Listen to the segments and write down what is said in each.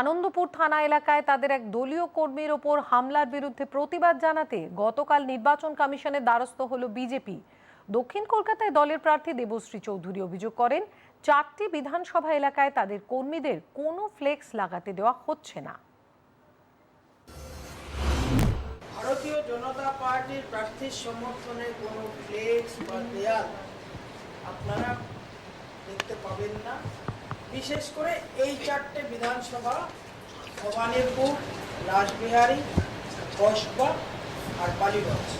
আনন্দপুর থানা এলাকায় তাদের এক দলীয় কর্মীর ওপর হামলার বিরুদ্ধে প্রতিবাদ জানাতে গতকাল নির্বাচন কমিশনের দ্বারস্থ হল বিজেপি। দক্ষিণ কলকাতায় দলের প্রার্থী দেবশ্রী চৌধুরী অভিযোগ করেন, চারটি বিধানসভা এলাকায় তাদের কর্মীদের কোনো ফ্লেক্স লাগাতে দেওয়া হচ্ছে না। ভারতীয় জনতা পার্টির প্রার্থীর সমর্থনে কোনো ফ্লেক্স বা দেয়াল আপনারা দেখতে পাবেন না। বিশেষ করে এই চারটে বিধানসভা ভবানীপুর রাসবিহারী কসবা আর বালিগঞ্জ।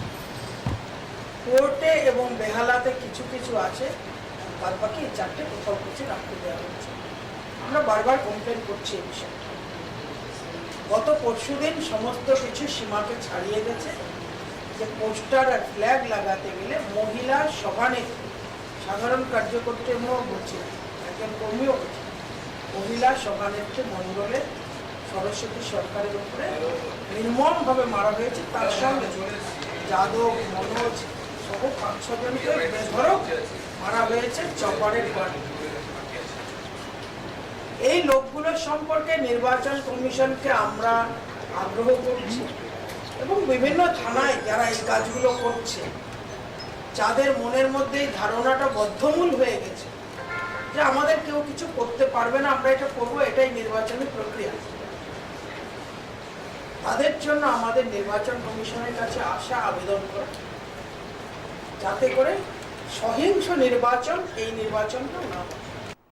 কোর্টে এবং বেহালাতে কিছু কিছু আছে বাদ বাকি এই চারটে কোথাও কিছু রাখতে দেওয়া হচ্ছে। আমরা বারবার কমপ্লেন করছি এই বিষয়ে। গত পরশুদিন সমস্ত কিছু সীমাকে ছাড়িয়ে গেছে যে পোস্টার আর ফ্ল্যাগ লাগাতে গেলে মহিলা সভানেত্রী সাধারণ কার্যকর্ত্রী বলছি না, একজন কর্মীও বলছি মহিলা সভানেত্রী মণ্ডলে সরস্বতী সরকারের উপরে নির্মমভাবে মারা হয়েছে। তার সঙ্গে যাদব, মনোজ সহ পাঁচ ছজনকে বেধরক মারা হয়েছে চপারের বাড়ি। এই লোকগুলোর সম্পর্কে নির্বাচন কমিশনকে আমরা আগ্রহ করছি এবং বিভিন্ন থানায় যারা এই কাজগুলো করছে, যাদের মনের মধ্যে এই ধারণাটা বদ্ধমূল হয়ে গেছে যে আমাদের কেউ কিছু করতে পারবে না, আমরা এটা করব, এটাই নির্বাচনের প্রক্রিয়া। তাদের জন্য আমাদের নির্বাচন কমিশনের কাছে আসা আবেদন করা। যাতে করে সহিংস নির্বাচন এই নির্বাচনটা না হয়।